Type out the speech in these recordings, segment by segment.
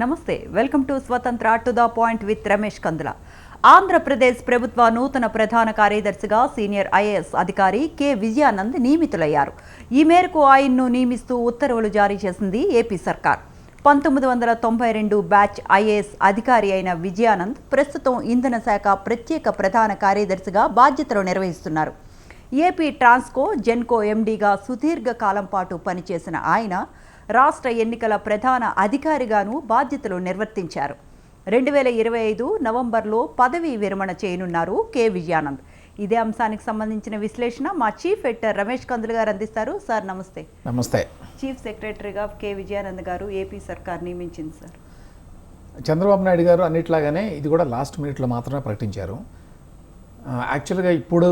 నమస్తే welcome to Swatantra to the point with Ramesh Kandula. Andhra Pradesh ప్రభుత్వ నూతన ప్రధాన కార్యదర్శిగా సీనియర్ ఐఏఎస్ అధికారి కె విజయానంద్ నియమితులయ్యారు. ఈ మేరకు ఆయన్ను నియమిస్తూ ఉత్తర్వులు జారీ చేసింది ఏపీ సర్కార్. పంతొమ్మిది వందల తొంభై రెండు బ్యాచ్ ఐఏఎస్ అధికారి అయిన విజయానంద్ ప్రస్తుతం ఇంధన శాఖ ప్రత్యేక ప్రధాన కార్యదర్శిగా బాధ్యతలు నిర్వహిస్తున్నారు. ఏపీ ట్రాన్స్కో జెన్కో ఎండీగా సుదీర్ఘ కాలం పాటు పనిచేసిన ఆయన రాష్ట్ర ఎన్నికల ప్రధాన అధికారిగాను బాధ్యతలు నిర్వర్తించారు. రెండు వేల ఇరవై ఐదు నవంబర్లో పదవీ విరమణ చేయనున్నారు కె. విజయానంద్. ఇదే అంశానికి సంబంధించిన విశ్లేషణ మా చీఫ్ ఎడిటర్ రమేష్ కందులు గారు అందిస్తారు. సార్ నమస్తే. నమస్తే. చీఫ్ సెక్రటరీగా కె. విజయానంద్ గారు ఏపీ సర్కార్ నియమించింది సార్. చంద్రబాబు నాయుడు గారు అన్నిట్లాగానే ఇది కూడా లాస్ట్ మినిట్లో మాత్రమే ప్రకటించారు. యాక్చువల్గా ఇప్పుడు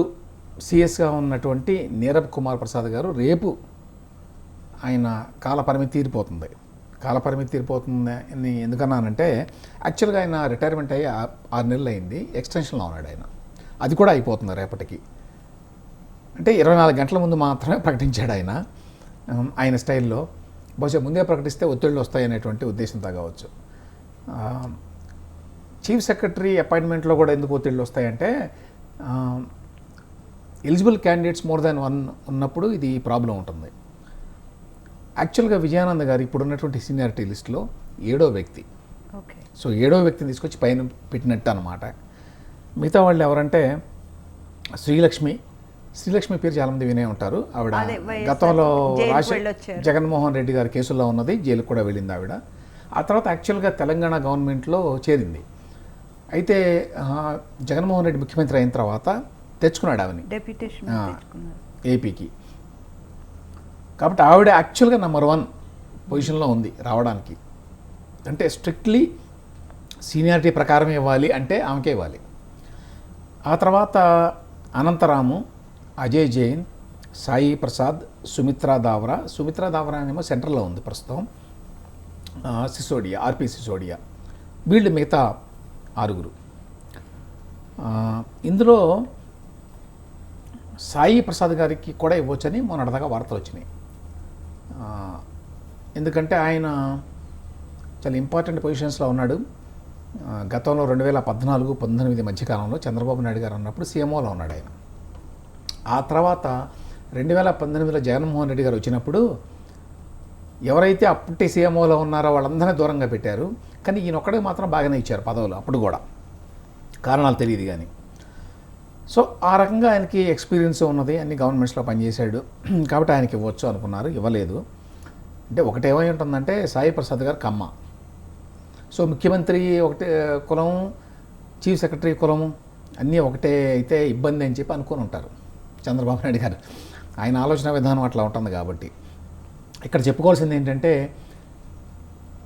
సిఎస్గా ఉన్నటువంటి నీరబ్ కుమార్ ప్రసాద్ గారు రేపు ఆయన కాలపరిమితి తీరిపోతుంది. కాలపరిమితి తీరిపోతుంది అని ఎందుకన్నానంటే యాక్చువల్గా ఆయన రిటైర్మెంట్ అయ్యి ఆరు నెలలు అయింది ఎక్స్టెన్షన్లో ఉన్నాడు ఆయన. అది కూడా అయిపోతుంది రేపటికి. అంటే ఇరవై నాలుగు గంటల ముందు మాత్రమే ప్రకటించాడు ఆయన. ఆయన స్టైల్లో. బహుశా ముందే ప్రకటిస్తే ఒత్తిళ్ళు వస్తాయనేటువంటి ఉద్దేశంతో కావచ్చు. చీఫ్ సెక్రటరీ అపాయింట్మెంట్లో కూడా ఎందుకు ఒత్తిళ్ళు వస్తాయంటే eligible candidates more than one ఉన్నప్పుడు ఇది ప్రాబ్లం ఉంటుంది. యాక్చువల్గా విజయానంద్ గారు ఇప్పుడు ఉన్నటువంటి సీనియారిటీ లిస్ట్లో ఏడో వ్యక్తి. ఓకే. సో ఏడో వ్యక్తిని తీసుకొచ్చి పైన పెట్టినట్టు అనమాట మిగతా వాళ్ళు ఎవరంటే శ్రీలక్ష్మి. శ్రీలక్ష్మి పేరు చాలామంది వినే ఉంటారు. ఆవిడ గతంలో వెళ్ళొచ్చారు. జగన్మోహన్ రెడ్డి గారి కేసుల్లో ఉన్నది. జైలుకు కూడా వెళ్ళింది ఆవిడ. ఆ తర్వాత యాక్చువల్గా తెలంగాణ గవర్నమెంట్లో చేరింది. అయితే జగన్మోహన్ రెడ్డి ముఖ్యమంత్రి అయిన తర్వాత తెచ్చుకున్నాడు ఆవిని డెప్యుటేషన్ ఆ. తెచ్చుకున్నారు. ఏపీకి కాబట్టి ఆవిడ యాక్చువల్గా నెంబర్ వన్ పొజిషన్లో ఉంది రావడానికి. అంటే స్ట్రిక్ట్లీ సీనియారిటీ ప్రకారం ఇవ్వాలి అంటే ఆమెకే ఇవ్వాలి. ఆ తర్వాత అనంతరాము అజయ్ జైన్ సాయి ప్రసాద్ సుమిత్రా దావరా. సుమిత్రా దావరా అనేమో సెంటర్లో ఉంది ప్రస్తుతం. సిసోడియా ఆర్పి సిసోడియా. వీళ్ళు మిగతా ఆరుగురు. ఇందులో సాయి ప్రసాద్ గారికి కూడా ఇవ్వచ్చని మొన్నటిదాకా వార్తలు వచ్చినాయి. ఎందుకంటే ఆయన చాలా ఇంపార్టెంట్ పొజిషన్స్లో ఉన్నాడు. గతంలో రెండు వేల పద్నాలుగు పంతొమ్మిది మధ్యకాలంలో చంద్రబాబు నాయుడు గారు ఉన్నప్పుడు సీఎంఓలో ఉన్నాడు ఆయన. ఆ తర్వాత రెండు వేల పంతొమ్మిదిలో జగన్మోహన్ రెడ్డి గారు వచ్చినప్పుడు ఎవరైతే అప్పటి సీఎంఓలో ఉన్నారో వాళ్ళందరినీ దూరంగా పెట్టారు. కానీ ఈయన ఒక్కడే మాత్రం బాగానే ఇచ్చారు పదవులు అప్పుడు కూడా. కారణాలు తెలియదు కానీ. సో ఆ రకంగా ఆయనకి ఎక్స్పీరియన్స్ ఉన్నది. అన్ని గవర్నమెంట్స్లో పనిచేశాడు. కాబట్టి ఆయనకి ఇవ్వచ్చు అనుకున్నారు. ఇవ్వలేదు. అంటే ఒకటేమై ఉంటుందంటే సాయి ప్రసాద్ గారు కమ్మ. సో ముఖ్యమంత్రి ఒకటే కులం చీఫ్ సెక్రటరీ కులము అన్నీ ఒకటే అయితే ఇబ్బంది అని చెప్పి అనుకుని ఉంటారు. చంద్రబాబు నాయుడు గారు. ఆయన ఆలోచన విధానం అట్లా ఉంటుంది కాబట్టి. ఇక్కడ చెప్పుకోవాల్సింది ఏంటంటే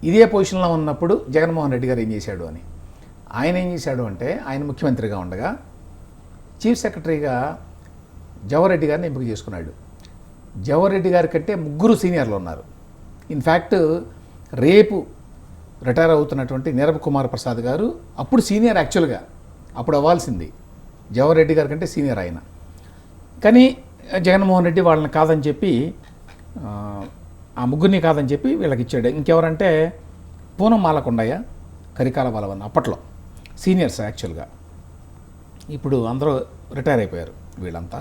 ఇదే పొజిషన్లో ఉన్నప్పుడు జగన్మోహన్ రెడ్డి గారు ఏం చేశాడు అని. ఆయన ఏం చేశాడు అంటే ఆయన ముఖ్యమంత్రిగా ఉండగా చీఫ్ సెక్రటరీగా జవహర్రెడ్డి గారిని ఎంపిక చేసుకున్నాడు. జవహర్రెడ్డి గారి కంటే ముగ్గురు సీనియర్లు ఉన్నారు. ఇన్ఫ్యాక్ట్ రేపు రిటైర్ అవుతున్నటువంటి నీరబ్ కుమార్ ప్రసాద్ గారు అప్పుడు సీనియర్ యాక్చువల్గా అప్పుడు అవ్వాల్సింది. జవహర్రెడ్డి గారి కంటే సీనియర్ ఆయన. కానీ జగన్మోహన్ రెడ్డి వాళ్ళని కాదని చెప్పి ఆ, ముగ్గురిని కాదని చెప్పి వీళ్ళకి ఇచ్చాడు. ఇంకెవరంటే పూనం మాలకొండయ్య కరికాల బలవన్ అప్పట్లో సీనియర్స్ యాక్చువల్గా. ఇప్పుడు అందరూ రిటైర్ అయిపోయారు వీళ్ళంతా.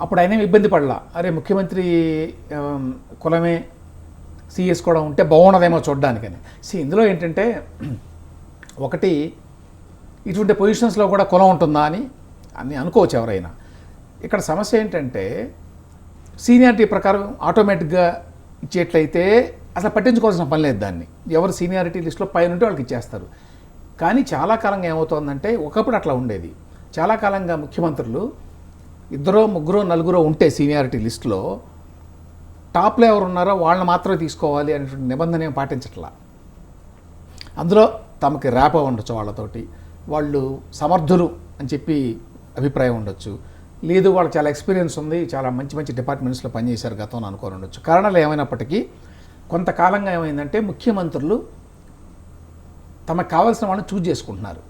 అప్పుడు ఆయన ఏమి ఇబ్బంది పడలా? అరే ముఖ్యమంత్రి కులమే సీఎస్ కూడా ఉంటే బాగుండదేమో చూడడానికని. సి ఇందులో ఏంటంటే ఒకటి ఇటువంటి పొజిషన్స్లో కూడా కులం ఉంటుందా అని అని అనుకోవచ్చు ఎవరైనా. ఇక్కడ సమస్య ఏంటంటే సీనియారిటీ ప్రకారం ఆటోమేటిక్గా ఇచ్చేట్లయితే అసలు పట్టించుకోవాల్సిన పని లేదు దాన్ని. ఎవరు సీనియారిటీ లిస్ట్లో పైన ఉంటే వాళ్ళకి ఇచ్చేస్తారు. కానీ చాలా కాలంగా ఏమవుతోందంటే ఒకప్పుడు అట్లా ఉండేది. చాలా కాలంగా ముఖ్యమంత్రులు ఇద్దరో ముగ్గురో నలుగురో ఉంటే సీనియారిటీ లిస్టులో టాప్లో ఎవరు ఉన్నారో వాళ్ళని మాత్రమే తీసుకోవాలి అనేటువంటి నిబంధన ఏం పాటించట్లా. అందులో తమకి ర్యాప ఉండొచ్చు వాళ్ళతోటి. వాళ్ళు సమర్థులు అని చెప్పి అభిప్రాయం ఉండొచ్చు. లేదు వాళ్ళు చాలా ఎక్స్పీరియన్స్ ఉంది చాలా మంచి మంచి డిపార్ట్మెంట్స్లో పనిచేశారు గతంలో అనుకోని ఉండొచ్చు. కారణాలు ఏమైనప్పటికీ కొంతకాలంగా ఏమైందంటే ముఖ్యమంత్రులు తమకు కావాల్సిన వాళ్ళని చూజ్ చేసుకుంటున్నారు.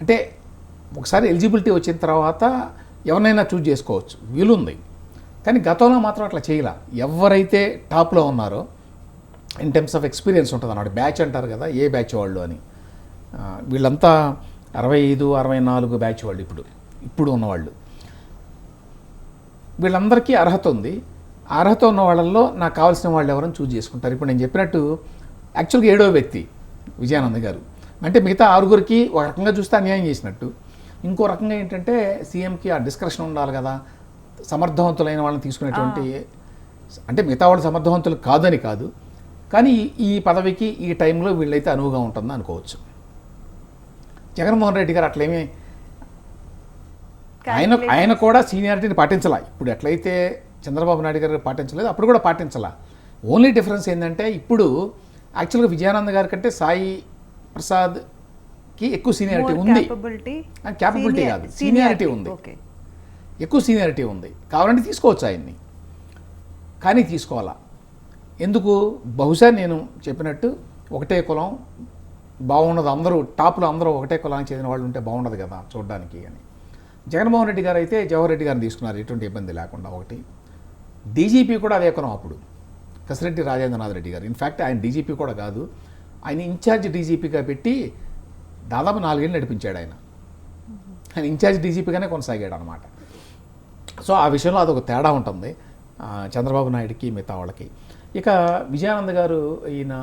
అంటే ఒకసారి ఎలిజిబిలిటీ వచ్చిన తర్వాత ఎవరినైనా చూజ్ చేసుకోవచ్చు. వీలుంది. కానీ గతంలో మాత్రం అట్లా చేయలే. ఎవరైతే టాప్లో ఉన్నారో ఇన్ టర్మ్స్ ఆఫ్ ఎక్స్పీరియన్స్ ఉంటుంది అన్నమాట బ్యాచ్ అంటారు కదా ఏ బ్యాచ్ వాళ్ళు అని. వీళ్ళంతా అరవై ఐదు అరవై నాలుగు బ్యాచ్ వాళ్ళు ఇప్పుడు. ఇప్పుడు ఉన్నవాళ్ళు. వీళ్ళందరికీ అర్హత ఉంది. అర్హత ఉన్న వాళ్ళల్లో నాకు కావాల్సిన వాళ్ళు ఎవరైనా చూజ్ చేసుకుంటారు. ఇప్పుడు నేను చెప్పినట్టు యాక్చువల్గా ఏడో వ్యక్తి. విజయానంద్ గారు. అంటే మిగతా ఆరుగురికి ఒక రకంగా చూస్తే అన్యాయం చేసినట్టు. ఇంకో రకంగా ఏంటంటే సీఎంకి ఆ డిస్కషన్ ఉండాలి కదా. సమర్థవంతులైన వాళ్ళని తీసుకునేటువంటి అంటే మిగతా వాళ్ళు సమర్థవంతులు కాదని కాదు. కానీ ఈ- పదవికి ఈ టైంలో వీళ్ళైతే అనువుగా ఉంటుందని అనుకోవచ్చు. జగన్మోహన్ రెడ్డి గారు అట్లేమీ ఆయన ఆయన కూడా సీనియారిటీని పాటించాల. ఇప్పుడు ఎట్లయితే చంద్రబాబు నాయుడు గారు పాటించలేదు అప్పుడు కూడా పాటించాల. ఓన్లీ డిఫరెన్స్ ఏంటంటే ఇప్పుడు యాక్చువల్గా విజయానంద్ గారి కంటే సాయి ప్రసాద్కి ఎక్కువ సీనియారిటీ ఉంది. క్యాపబిలిటీ కాదు. సీనియారిటీ ఉంది. ఎక్కువ సీనియారిటీ ఉంది. కావాలంటే తీసుకోవచ్చు ఆయన్ని. కానీ తీసుకోవాలా? ఎందుకు? బహుశా నేను చెప్పినట్టు ఒకటే కులం బాగుండదు. అందరూ టాప్లో అందరూ ఒకటే కులానికి చెందిన వాళ్ళు ఉంటే బాగుండదు కదా చూడడానికి అని. జగన్మోహన్ రెడ్డి గారు అయితే జవహర్ రెడ్డి గారిని తీసుకున్నారు. ఎటువంటి ఇబ్బంది లేకుండా ఒకటి. డీజీపీ కూడా అదే కులం అప్పుడు. కసిరెడ్డి రాజేంద్రనాథ్ రెడ్డి గారు. ఇన్ఫ్యాక్ట్ ఆయన డీజీపీ కూడా కాదు. ఆయన ఇన్ఛార్జ్ డీజీపీగా పెట్టి దాదాపు నాలుగేళ్ళు నడిపించాడు ఆయన. ఆయన ఇన్ఛార్జ్ డీజీపీగానే కొనసాగాడు అనమాట సో ఆ విషయంలో అదొక తేడా ఉంటుంది. చంద్రబాబు నాయుడికి మిగతా వాళ్ళకి. ఇక విజయానంద్ గారు ఈయన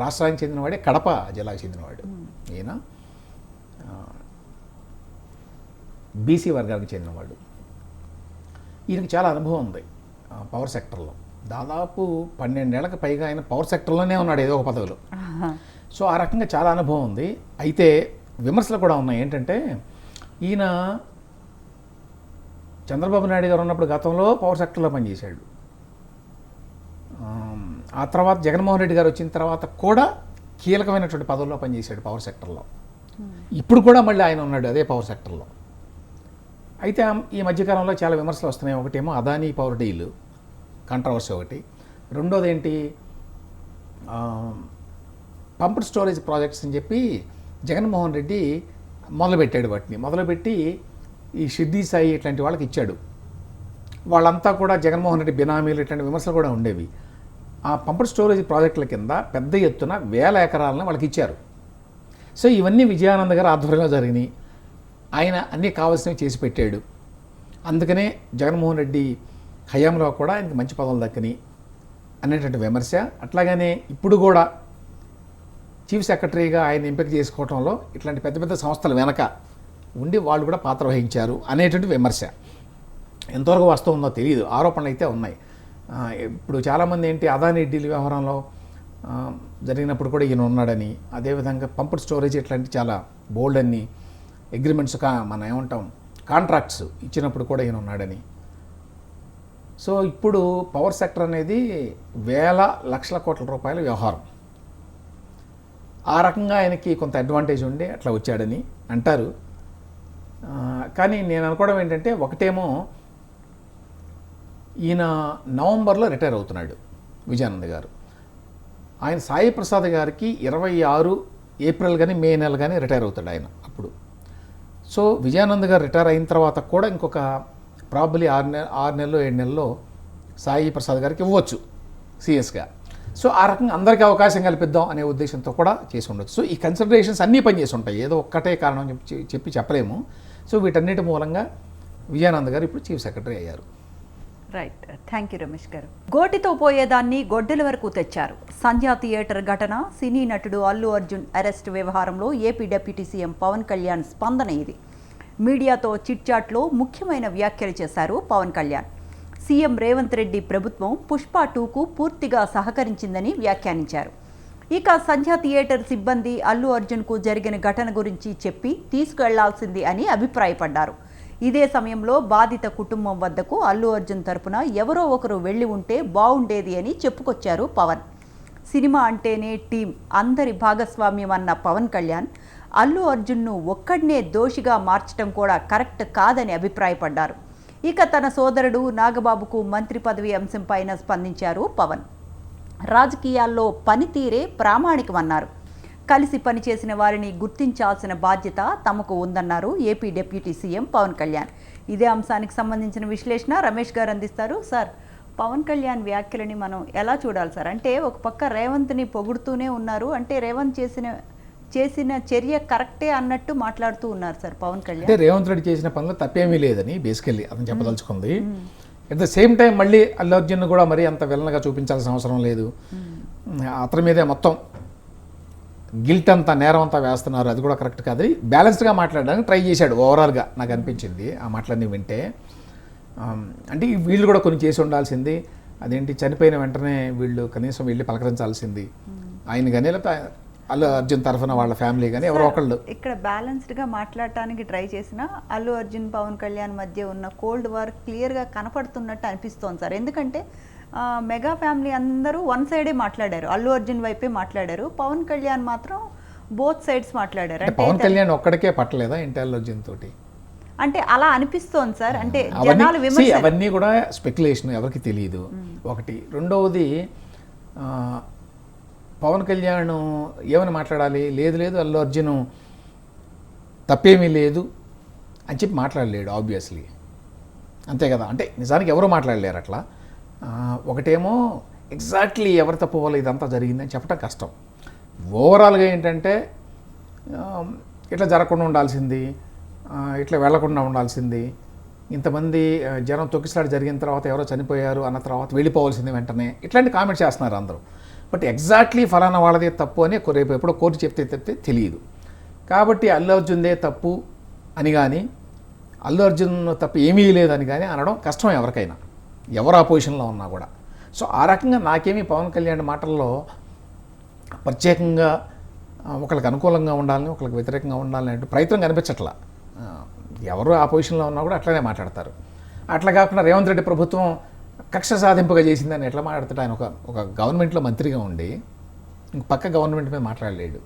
రాష్ట్రానికి చెందినవాడే కడప జిల్లాకు చెందినవాడు ఈయన బీసీ వర్గానికి చెందినవాడు ఈయనకి చాలా అనుభవం ఉంది పవర్ సెక్టర్లో దాదాపు పన్నెండేళ్ళకు పైగా ఆయన పవర్ సెక్టర్లోనే ఉన్నాడు ఏదో ఒక పదవిలో. సో ఆ రకంగా చాలా అనుభవం ఉంది. అయితే విమర్శలు కూడా ఉన్నాయి. ఏంటంటే ఈయన చంద్రబాబు నాయుడు గారు ఉన్నప్పుడు గతంలో పవర్ సెక్టర్లో పనిచేశాడు. ఆ తర్వాత జగన్మోహన్ రెడ్డి గారు వచ్చిన తర్వాత కూడా కీలకమైనటువంటి పదవుల్లో పనిచేశాడు పవర్ సెక్టర్లో ఇప్పుడు కూడా మళ్ళీ ఆయన ఉన్నాడు అదే పవర్ సెక్టర్లో అయితే ఈ మధ్యకాలంలో చాలా విమర్శలు వస్తున్నాయి. ఒకటేమో అదానీ పవర్ డీల్. కంట్రవర్సీ ఒకటి. రెండోది ఏంటి? పంప్డ్ స్టోరేజ్ ప్రాజెక్ట్స్ అని చెప్పి జగన్మోహన్ రెడ్డి మొదలుపెట్టాడు వాటిని. మొదలుపెట్టి ఈ సిద్ధి సాయి ఇట్లాంటి వాళ్ళకి ఇచ్చాడు. వాళ్ళంతా కూడా జగన్మోహన్ రెడ్డి బినామీలు ఇట్లాంటి విమర్శలు కూడా ఉండేవి. ఆ పంప్డ్ స్టోరేజ్ ప్రాజెక్టుల కింద పెద్ద ఎత్తున వేల ఎకరాలను వాళ్ళకి ఇచ్చారు. సో ఇవన్నీ విజయానంద గారి ఆధ్వర్యంలో జరిగినాయి. ఆయన అన్నీ కావాల్సినవి చేసి పెట్టాడు. అందుకనే జగన్మోహన్ రెడ్డి హయాంలో కూడా ఆయనకి మంచి పదవులు దక్కని అనేటువంటి విమర్శ. అట్లాగనే ఇప్పుడు కూడా చీఫ్ సెక్రటరీగా ఆయన ఎంపిక చేసుకోవడంలో ఇట్లాంటి పెద్ద పెద్ద సంస్థల వెనక ఉండి వాళ్ళు కూడా పాత్ర వహించారు అనేటువంటి విమర్శ. ఎంతవరకు వాస్తవం ఉందో తెలియదు ఆరోపణలు అయితే ఉన్నాయి. ఇప్పుడు చాలామంది ఏంటి అదానీ డీల్ వ్యవహారంలో జరిగినప్పుడు కూడా ఈయన ఉన్నాడని అదేవిధంగా పంప్డ్ స్టోరేజ్ ఇట్లాంటి చాలా బోల్డ్ అని అగ్రిమెంట్స్ కా మనం ఏమంటాం కాంట్రాక్ట్స్ ఇచ్చినప్పుడు కూడా ఈయన ఉన్నాడని. సో ఇప్పుడు పవర్ సెక్టర్ అనేది వేల లక్షల కోట్ల రూపాయల వ్యవహారం. ఆ రకంగా ఆయనకి కొంత అడ్వాంటేజ్ ఉండి అట్లా వచ్చాడని అంటారు. కానీ నేను అనుకోవడం ఏంటంటే ఒకటేమో ఈయన నవంబర్లో రిటైర్ అవుతున్నాడు విజయానంద్ గారు. ఆయన సాయి ప్రసాద్ గారికి ఇరవై ఆరు ఏప్రిల్ కానీ మే నెల కానీ రిటైర్ అవుతాడు ఆయన అప్పుడు. సో విజయానంద్ గారు రిటైర్ అయిన తర్వాత కూడా ఇంకొక ప్రాబబ్లీ ఆరు నెల ఆరు నెలలు ఏడు నెలల్లో సాయి ప్రసాద్ గారికి ఇవ్వచ్చు సీఎస్గా సో ఆ రకంగా అందరికీ అవకాశం కల్పిద్దాం అనే ఉద్దేశంతో కూడా చేసి ఉండొచ్చు. సో ఈ కన్సిడరేషన్స్ అన్నీ పనిచేసి ఉంటాయి. ఏదో ఒక్కటే కారణం చెప్పి చెప్పి చెప్పలేము. సో వీటన్నిటి మూలంగా విజయానంద్ గారు ఇప్పుడు చీఫ్ సెక్రటరీ అయ్యారు. Right. Thank you Ramesh garu. గోటితో పోయేదాన్ని గొడ్డెల వరకు తెచ్చారు. సంధ్యా థియేటర్ ఘటన సినీ నటుడు అల్లు అర్జున్ అరెస్ట్ వ్యవహారంలో AP deputy CM Pawan Kalyan స్పందన ఇది. మీడియాతో చిట్చాట్లో ముఖ్యమైన వ్యాఖ్యలు చేశారు పవన్ కళ్యాణ్. సీఎం రేవంత్ రెడ్డి ప్రభుత్వం పుష్ప టూకు పూర్తిగా సహకరించిందని వ్యాఖ్యానించారు. ఇక సంధ్యా థియేటర్ సిబ్బంది అల్లు అర్జున్కు జరిగిన ఘటన గురించి చెప్పి తీసుకువెళ్ళాల్సింది అని అభిప్రాయపడ్డారు. ఇదే సమయంలో బాధిత కుటుంబం వద్దకు అల్లు అర్జున్ తరపున ఎవరో ఒకరు వెళ్ళి ఉంటే బాగుండేది అని చెప్పుకొచ్చారు పవన్. సినిమా అంటేనే టీం అందరి భాగస్వామ్యం అన్న పవన్ కళ్యాణ్ అల్లు అర్జున్ను ఒక్కడినే దోషిగా మార్చడం కూడా కరెక్ట్ కాదని అభిప్రాయపడ్డారు. ఇక తన సోదరుడు నాగబాబుకు మంత్రి పదవి అంశంపైన స్పందించారు పవన్. రాజకీయాల్లో పనితీరే ప్రామాణికమన్నారు. కలిసి పనిచేసిన వారిని గుర్తించాల్సిన బాధ్యత తమకు ఉందన్నారు AP deputy CM Pawan Kalyan. ఇదే అంశానికి సంబంధించిన విశ్లేషణ రమేష్ గారు అందిస్తారు. సార్ పవన్ కళ్యాణ్ వ్యాఖ్యలని మనం ఎలా చూడాలి సార్? అంటే ఒక పక్క రేవంత్ని పొగుడుతూనే ఉన్నారు. అంటే రేవంత్ చేసిన చేసిన చర్య కరెక్టే అన్నట్టు మాట్లాడుతూ ఉన్నారు సార్ పవన్ కళ్యాణ్. అంటే రేవంత్ రెడ్డి చేసిన పనులు తప్పేమీ లేదని బేసికల్లీ అతను చెప్పదలుచుకుంది. అట్ ద సేమ్ టైం మళ్ళీ అల్లు అర్జున్ కూడా మరీ అంత విలన్గా చూపించాల్సిన అవసరం లేదు. అతని మీదే మొత్తం గిల్ట్ అంతా నేరం అంతా వేస్తున్నారు. అది కూడా కరెక్ట్ కాదు. బ్యాలెన్స్డ్గా మాట్లాడడానికి ట్రై చేశాడు. ఓవరాల్గా నాకు అనిపించింది ఆ మాటలన్నీ వింటే. అంటే వీళ్ళు కూడా కొన్ని చేసి ఉండాల్సింది. అదేంటి చనిపోయిన వెంటనే వీళ్ళు కనీసం వెళ్ళి పలకరించాల్సింది. ఆయన కానీ లేకపోతే అల్లు అర్జున్ తరఫున వాళ్ళ ఫ్యామిలీ కానీ ఎవరో ఒకళ్ళు. ఇక్కడ బ్యాలెన్స్డ్గా మాట్లాడటానికి ట్రై చేసిన అల్లు అర్జున్ పవన్ కళ్యాణ్ మధ్య ఉన్న కోల్డ్ వార్ క్లియర్గా కనపడుతున్నట్టు అనిపిస్తోంది సార్. ఎందుకంటే మెగా ఫ్యామిలీ అందరూ వన్ సైడే మాట్లాడారు. అల్లు అర్జున్ వైపే మాట్లాడారు. పవన్ కళ్యాణ్ మాత్రం బోత్ సైడ్స్ మాట్లాడారు. పవన్ కళ్యాణ్ ఒక్కడికే పట్టలేదా ఇంటెల్ అర్జున్ తోటి? అంటే అలా అనిపిస్తోంది సార్. అంటే జనాలు అవన్నీ కూడా స్పెక్యులేషన్ ఎవరికి తెలియదు ఒకటి. రెండవది పవన్ కళ్యాణ్ ఏమని మాట్లాడాలి? లేదు లేదు అల్లు అర్జున్ తప్పేమీ లేదు అని చెప్పి మాట్లాడలేడు ఆబ్వియస్లీ అంతే కదా? అంటే నిజానికి ఎవరు మాట్లాడలేరు అట్లా? ఒకటేమో ఎగ్జాక్ట్లీ ఎవరి తప్పు వల్ల ఇదంతా జరిగిందని చెప్పడం కష్టం. ఓవరాల్గా ఏంటంటే ఇట్లా జరగకుండా ఉండాల్సింది ఇట్లా వెళ్ళకుండా ఉండాల్సింది. ఇంతమంది జనం తొక్కిసలాట జరిగిన తర్వాత ఎవరో చనిపోయారు అన్న తర్వాత వెళ్ళిపోవాల్సింది వెంటనే. ఇట్లాంటి కామెంట్ చేస్తున్నారు అందరూ. బట్ ఎగ్జాక్ట్లీ ఫలానా వాళ్ళదే తప్పు అని రేపు ఎప్పుడో కోర్టు చెప్తే తప్పితే తెలియదు. కాబట్టి అల్లు అర్జున్దే తప్పు అని కానీ అల్లు అర్జున్ తప్పు ఏమీ లేదని కానీ అనడం కష్టం ఎవరికైనా. ఎవరు ఆ పొజిషన్లో ఉన్నా కూడా. సో ఆ రకంగా నాకేమీ పవన్ కళ్యాణ్ మాటల్లో ప్రత్యేకంగా ఒకరికి అనుకూలంగా ఉండాలని ఒకరికి వ్యతిరేకంగా ఉండాలని అంటే ప్రయత్నం కనిపించట్లా. ఎవరు ఆ పొజిషన్లో ఉన్నా కూడా అట్లనే మాట్లాడతారు. అట్లా కాకుండా రేవంత్ రెడ్డి ప్రభుత్వం కక్ష సాధింపుగా చేసిందని ఎట్లా మాట్లాడతాడు? ఆయన ఒక ఒక గవర్నమెంట్లో మంత్రిగా ఉండి ఇంక పక్క గవర్నమెంట్ మీద మాట్లాడలేడు.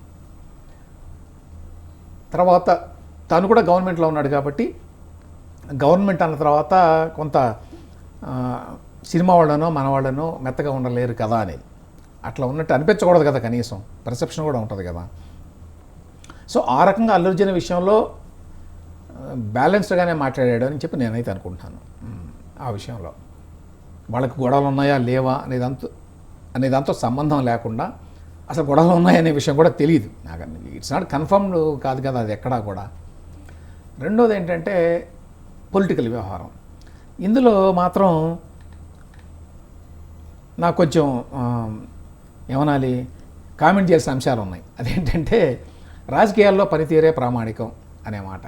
తర్వాత తను కూడా గవర్నమెంట్లో ఉన్నాడు కాబట్టి గవర్నమెంట్ అన్న తర్వాత కొంత సినిమా వాళ్ళనో మన వాళ్ళనో మెత్తగా ఉండలేరు కదా అనేది. అట్లా ఉన్నట్టు అనిపించకూడదు కదా కనీసం. పర్సెప్షన్ కూడా ఉంటుంది కదా. సో ఆ రకంగా అల్లు విషయంలో బ్యాలెన్స్డ్గానే మాట్లాడాడు అని చెప్పి నేనైతే అనుకుంటున్నాను. ఆ విషయంలో. వాళ్ళకి గొడవలు ఉన్నాయా లేవా అనేదంతా అనేదాంతో సంబంధం లేకుండా అసలు గొడవలు ఉన్నాయనే విషయం కూడా తెలియదు నాకు ఇట్స్ నాట్ కన్ఫర్మ్డ్ కాదు కదా అది ఎక్కడా కూడా. రెండోది ఏంటంటే పొలిటికల్ వ్యవహారం. ఇందులో మాత్రం నాకు కొంచెం ఏమనాలి కామెంట్ చేసిన అంశాలు ఉన్నాయి. అదేంటంటే రాజకీయాల్లో పనితీరే ప్రామాణికం అనే మాట.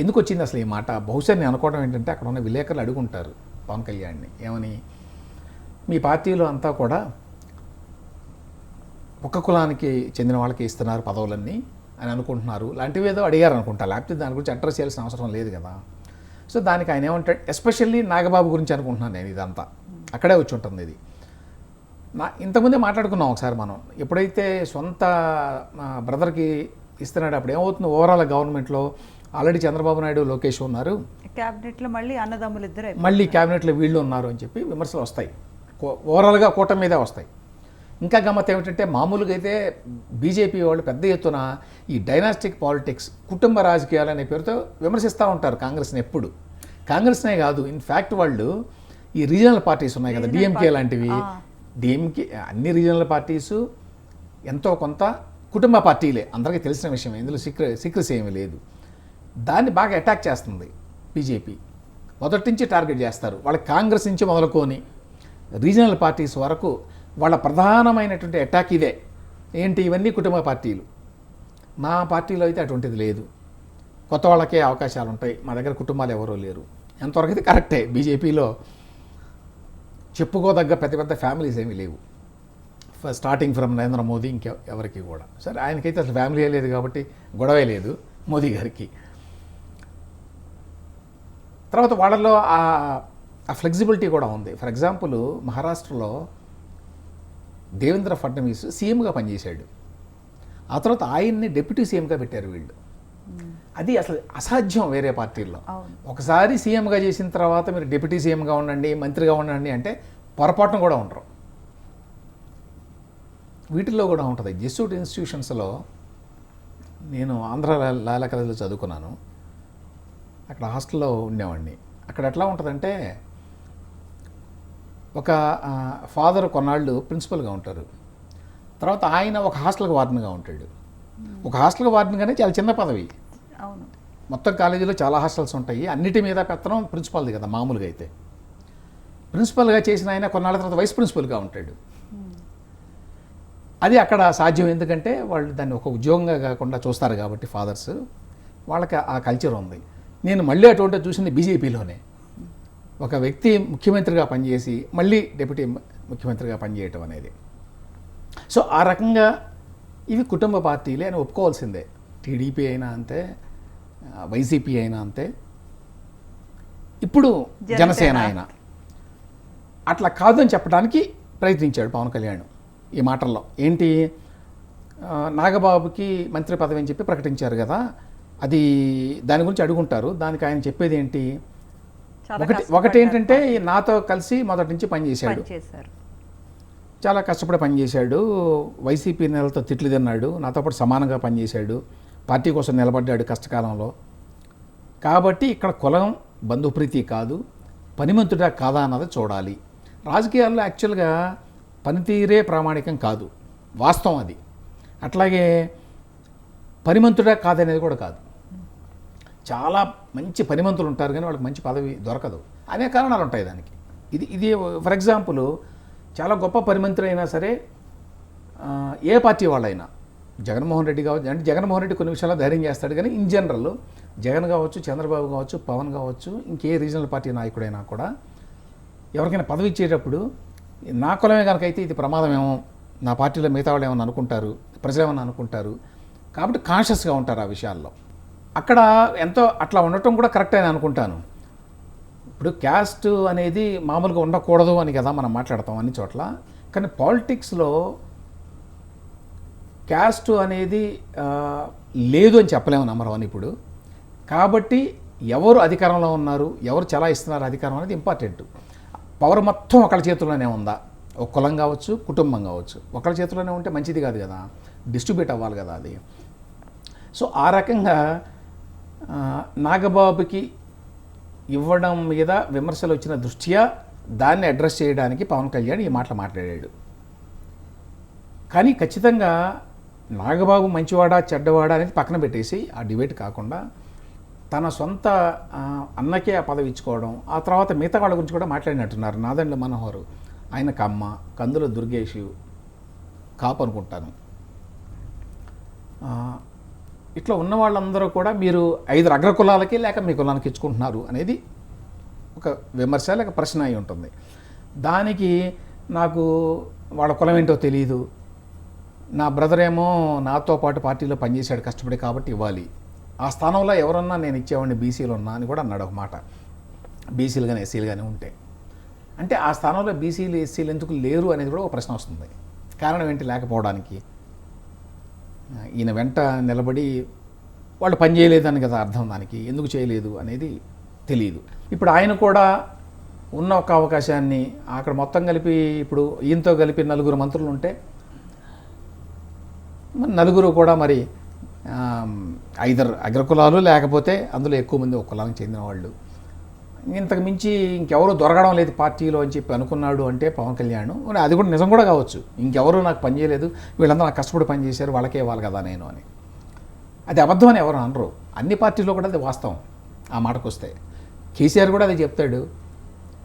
ఎందుకు వచ్చింది అసలు ఈ మాట? బహుశా నేను అనుకోవడం ఏంటంటే అక్కడ ఉన్న విలేకరులు అడుగుంటారు. పవన్ కళ్యాణ్ని. ఏమని? మీ పార్టీలో అంతా కూడా ఒక్క కులానికి చెందిన వాళ్ళకి ఇస్తున్నారు పదవులన్నీ అని అనుకుంటున్నారు. లాంటివి ఏదో అడిగారు అనుకుంటా లేకపోతే దాని గురించి అడ్రస్ చేయాల్సిన అవసరం లేదు కదా. సో దానికి ఆయన ఏమంటాడు? ఎస్పెషల్లీ నాగబాబు గురించి అనుకుంటున్నాను నేను ఇదంతా. అక్కడే వచ్చి ఉంటుంది ఇది. నా ఇంతకుముందే మాట్లాడుకున్నాం ఒకసారి మనం. ఎప్పుడైతే సొంత బ్రదర్కి ఇస్తున్నాడు అప్పుడు ఏమవుతుంది? ఓవరాల్ గవర్నమెంట్లో ఆల్రెడీ చంద్రబాబు నాయుడు లోకేష్ ఉన్నారు. క్యాబినెట్లో మళ్ళీ అన్నదమ్ములు ఇద్దరు. మళ్ళీ క్యాబినెట్లో వీళ్ళు ఉన్నారు అని చెప్పి విమర్శలు వస్తాయి. ఓవరాల్గా కూటమి మీదే వస్తాయి. ఇంకా గమ్మత్ ఏమిటంటే మామూలుగా అయితే బీజేపీ వాళ్ళు పెద్ద ఎత్తున ఈ డైనాస్టిక్ పాలిటిక్స్ కుటుంబ రాజకీయాలు అనే పేరుతో విమర్శిస్తూ ఉంటారు కాంగ్రెస్ని ఎప్పుడు. కాంగ్రెస్నే కాదు ఇన్ఫ్యాక్ట్ వాళ్ళు ఈ రీజనల్ పార్టీస్ ఉన్నాయి కదా డిఎంకే లాంటివి. డిఎంకే అన్ని రీజనల్ పార్టీసు ఎంతో కొంత కుటుంబ పార్టీలే. అందరికీ తెలిసిన విషయం ఇందులో సీక్రె సీక్రెసీ ఏమీ లేదు. దాన్ని బాగా అటాక్ చేస్తుంది బీజేపీ మొదటి నుంచి టార్గెట్ చేస్తారు. వాళ్ళ కాంగ్రెస్ నుంచి మొదలుకొని రీజనల్ పార్టీస్ వరకు వాళ్ళ ప్రధానమైనటువంటి అటాక్ ఇదే. ఏంటి? ఇవన్నీ కుటుంబ పార్టీలు. మా పార్టీలో అయితే అటువంటిది లేదు. కొత్త వాళ్ళకే అవకాశాలు ఉంటాయి. మా దగ్గర కుటుంబాలు ఎవరూ లేరు. ఎంతవరకు అయితే కరెక్టే బీజేపీలో చెప్పుకోదగ్గ పెద్ద పెద్ద ఫ్యామిలీస్ ఏమీ లేవు. స్టార్టింగ్ ఫ్రమ్ నరేంద్ర మోదీ ఇంకా ఎవరికి కూడా. సరే ఆయనకైతే అసలు ఫ్యామిలీ లేదు కాబట్టి గొడవే లేదు మోదీ గారికి. తర్వాత వాళ్ళలో ఆ ఫ్లెక్సిబిలిటీ కూడా ఉంది. ఫర్ ఎగ్జాంపుల్ మహారాష్ట్రలో దేవేంద్ర ఫడ్నవీస్ సీఎంగా పనిచేశాడు. ఆ తర్వాత ఆయన్ని డిప్యూటీ సీఎంగా పెట్టారు వీళ్ళు. అది అసలు అసాధ్యం వేరే పార్టీల్లో. ఒకసారి సీఎంగా చేసిన తర్వాత మీరు డిప్యూటీ సీఎంగా ఉండండి మంత్రిగా ఉండండి అంటే పొరపాటున కూడా ఉండరు. వీటిల్లో కూడా ఉంటుంది. జెస్యూట్ ఇన్స్టిట్యూషన్స్లో నేను ఆంధ్ర లాల కాలేజీలో చదువుకున్నాను. అక్కడ హాస్టల్లో ఉండేవాడిని. అక్కడ ఎట్లా ఉంటుందంటే ఒక ఫాదర్ కొన్నాళ్ళు ప్రిన్సిపల్గా ఉంటారు. తర్వాత ఆయన ఒక హాస్టల్కి వార్డెన్గా ఉంటాడు. ఒక హాస్టల్కి వార్డెన్గానే చాలా చిన్న పదవి. అవును. మొత్తం కాలేజీలో చాలా హాస్టల్స్ ఉంటాయి. అన్నిటి మీద పెత్తనం ప్రిన్సిపాల్ది కదా మామూలుగా అయితే. ప్రిన్సిపల్గా చేసిన ఆయన కొన్నాళ్ళ తర్వాత వైస్ ప్రిన్సిపల్గా ఉంటాడు. అది అక్కడ సాధ్యం. ఎందుకంటే వాళ్ళు దాన్ని ఒక ఉద్యోగంగా కాకుండా చూస్తారు కాబట్టి ఫాదర్స్. వాళ్ళకి ఆ కల్చర్ ఉంది. నేను మళ్ళీ అటువంటి చూసింది బీజేపీలోనే. ఒక వ్యక్తి ముఖ్యమంత్రిగా పనిచేసి మళ్ళీ డిప్యూటీ ముఖ్యమంత్రిగా పనిచేయటం అనేది. సో ఆ రకంగా ఇవి కుటుంబ పార్టీలే అని ఒప్పుకోవాల్సిందే. టీడీపీ అయినా అంతే వైసీపీ అయినా అంతే. ఇప్పుడు జనసేన. అయినా. అట్లా కాదని చెప్పడానికి ప్రయత్నించాడు పవన్ కళ్యాణ్ ఈ మాటల్లో. ఏంటి? నాగబాబుకి మంత్రి పదవి అని చెప్పి ప్రకటించారు కదా. అది దాని గురించి అడుగుంటారు. దానికి ఆయన చెప్పేది ఏంటి? ఒకటి. ఒకటి ఏంటంటే నాతో కలిసి మొదటి నుంచి పనిచేశాడు చాలా కష్టపడి పనిచేశాడు వైసీపీ నెలతో తిట్లు తిన్నాడు. నాతో పాటు సమానంగా పనిచేశాడు పార్టీ కోసం నిలబడ్డాడు కష్టకాలంలో. కాబట్టి ఇక్కడ కులం బంధుప్రీతి కాదు. పనిమంతుడా కాదా అన్నది చూడాలి. రాజకీయాల్లో యాక్చువల్గా పనితీరే ప్రామాణికం కాదు. వాస్తవం అది. అట్లాగే పనిమంతుడా కాదనేది కూడా కాదు. చాలా మంచి పనిమంతులు ఉంటారు కానీ వాళ్ళకి మంచి పదవి దొరకదు. అనే కారణాలు ఉంటాయి దానికి. ఇది ఇది ఫర్ ఎగ్జాంపుల్ చాలా గొప్ప పనిమంతులు అయినా సరే ఏ పార్టీ వాళ్ళైనా జగన్మోహన్ రెడ్డి కావచ్చు అంటే జగన్మోహన్ రెడ్డి కొన్ని విషయాల్లో ధైర్యం చేస్తాడు కానీ ఇన్ జనరల్ జగన్ కావచ్చు చంద్రబాబు కావచ్చు పవన్ కావచ్చు ఇంకే రీజనల్ పార్టీ నాయకుడైనా కూడా ఎవరికైనా పదవి ఇచ్చేటప్పుడు నా కులమే కనుక అయితే ఇది ప్రమాదమేమో నా పార్టీలో మిగతా వాళ్ళు ఏమన్నా అనుకుంటారు ప్రజలు ఏమన్నా అనుకుంటారు కాబట్టి కాన్షియస్గా ఉంటారు ఆ విషయాల్లో. అక్కడ ఎంతో అట్లా ఉండటం కూడా కరెక్ట్ అని అనుకుంటాను. ఇప్పుడు క్యాస్ట్ అనేది మామూలుగా ఉండకూడదు అని కదా మనం మాట్లాడతాం అన్ని చోట్ల. కానీ పాలిటిక్స్లో క్యాస్ట్ అనేది లేదు అని చెప్పలేము నెంబర్ ఇప్పుడు. కాబట్టి ఎవరు అధికారంలో ఉన్నారు ఎవరు చలాయిస్తున్నారు అధికారం అనేది ఇంపార్టెంట్. పవర్ మొత్తం ఒకళ్ళ చేతిలోనే ఉందా? ఒక కులం కావచ్చు కుటుంబం కావచ్చు. ఒకళ్ళ చేతిలోనే ఉంటే మంచిది కాదు కదా. డిస్ట్రిబ్యూట్ అవ్వాలి కదా అది. సో ఆ రకంగా నాగబాబుకి ఇవ్వడం మీద విమర్శలు వచ్చిన దృష్ట్యా దాన్ని అడ్రస్ చేయడానికి పవన్ కళ్యాణ్ ఈ మాటలు మాట్లాడాడు. కానీ ఖచ్చితంగా నాగబాబు మంచివాడా చెడ్డవాడా అనేది పక్కన పెట్టేసి ఆ డిబేట్ కాకుండా తన సొంత అన్నకే ఆ పదవి ఇచ్చుకోవడం ఆ తర్వాత మిగతా వాళ్ళ గురించి కూడా మాట్లాడినట్టున్నారు. నాదండ్ల మనోహరు ఆయన కమ్మ కందుల దుర్గేష్ కాపు అనుకుంటాను. ఇట్లా ఉన్న వాళ్ళందరూ కూడా మీరు ఐదు అగ్రకులాలకి లేక మీ కులానికి ఇచ్చుకుంటున్నారు అనేది ఒక విమర్శ లేక ప్రశ్న అయి ఉంటుంది. దానికి నాకు వాళ్ళ కులం ఏంటో తెలియదు నా బ్రదర్ ఏమో నాతో పాటు పార్టీలో పనిచేశాడు కష్టపడి కాబట్టి ఇవ్వాలి. ఆ స్థానంలో ఎవరన్నా నేను ఇచ్చేవాడిని బీసీలు ఉన్నా అని కూడా అన్నాడు ఒక మాట. బీసీలు కానీ ఎస్సీలు కానీ ఉంటే. అంటే ఆ స్థానంలో బీసీలు ఎస్సీలు ఎందుకు లేరు అనేది కూడా ఒక ప్రశ్న వస్తుంది. కారణం ఏంటి లేకపోవడానికి? ఈయన వెంట నిలబడి వాళ్ళు పని చేయలేదని కదా అర్థం దానికి. ఎందుకు చేయలేదు అనేది తెలియదు ఇప్పుడు ఆయన కూడా ఉన్న ఒక అవకాశాన్ని అక్కడ మొత్తం కలిపి ఇప్పుడు ఈయనతో కలిపి నలుగురు మంత్రులు ఉంటే నలుగురు కూడా మరి ఐదర్ అగ్రకులాలు లేకపోతే అందులో ఎక్కువ మంది ఒక కులానికి చెందిన వాళ్ళు. ఇంతకు మించి ఇంకెవరు దొరకడం లేదు పార్టీలో అని చెప్పి అనుకున్నాడు అంటే పవన్ కళ్యాణ్. అది కూడా నిజం కూడా కావచ్చు. ఇంకెవరు నాకు పని చేయలేదు వీళ్ళందరూ నాకు కష్టపడి పనిచేశారు వాళ్ళకే ఇవ్వాలి కదా నేను అని. అది అబద్ధం అని ఎవరు అనరు. అన్ని పార్టీలో కూడా అది వాస్తవం. ఆ మాటకు వస్తే. కేసీఆర్ కూడా అది చెప్తాడు.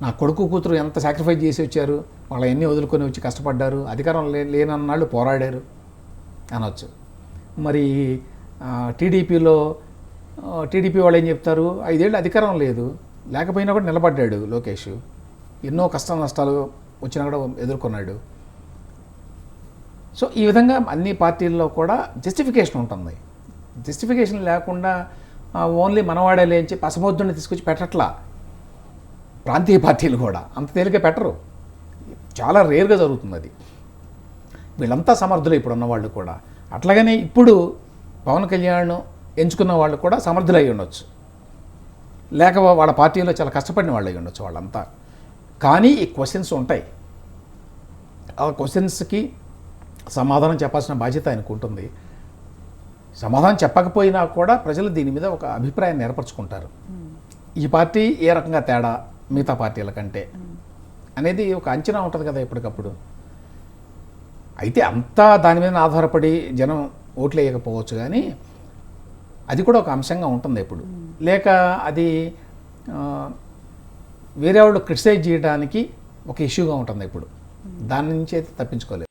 నా కొడుకు కూతురు ఎంత సాక్రిఫైస్ చేసి వచ్చారు వాళ్ళ ఎన్ని వదులుకొని వచ్చి కష్టపడ్డారు అధికారం లే లేనన్నాళ్ళు పోరాడారు అనవచ్చు మరి టీడీపీలో టీడీపీ వాళ్ళు ఏం చెప్తారు? ఐదేళ్ళు అధికారం లేదు. లేకపోయినా కూడా నిలబడ్డాడు లోకేష్. ఎన్నో కష్ట నష్టాలు వచ్చినా కూడా ఎదుర్కొన్నాడు. సో ఈ విధంగా అన్ని పార్టీల్లో కూడా జస్టిఫికేషన్ ఉంటుంది. జస్టిఫికేషన్ లేకుండా ఓన్లీ మనవాడేలే అని చెప్పి తీసుకొచ్చి పెట్టట్లా. ప్రాంతీయ పార్టీలు కూడా అంత తేలిక పెట్టరు. చాలా రేర్గా జరుగుతుంది అది వీళ్ళంతా సమర్థులు ఇప్పుడు ఉన్నవాళ్ళు కూడా. అట్లాగనే ఇప్పుడు పవన్ కళ్యాణ్ ఎంచుకున్న వాళ్ళు కూడా సమర్థులు అయి ఉండొచ్చు. లేక వాళ్ళ పార్టీలో చాలా కష్టపడిన వాళ్ళు అయి ఉండొచ్చు వాళ్ళంతా. కానీ ఈ క్వశ్చన్స్ ఉంటాయి. ఆ క్వశ్చన్స్కి సమాధానం చెప్పాల్సిన బాధ్యత ఆయనకు ఉంటుంది. సమాధానం చెప్పకపోయినా కూడా ప్రజలు దీని మీద ఒక అభిప్రాయాన్ని ఏర్పరచుకుంటారు. ఈ పార్టీ ఏ రకంగా తేడా? మిగతా పార్టీల కంటే. అనేది ఒక అంచనా ఉంటుంది కదా ఎప్పటికప్పుడు. అయితే అంతా దాని మీద ఆధారపడి జనం ఓట్లు వేయకపోవచ్చు కానీ అది కూడా ఒక అంశంగా ఉంటుంది ఇప్పుడు లేక అది వేరే వాళ్ళు క్రిటిసైజ్ చేయడానికి ఒక ఇష్యూగా ఉంటుంది ఇప్పుడు దాని నుంచి అయితే తప్పించుకోలేదు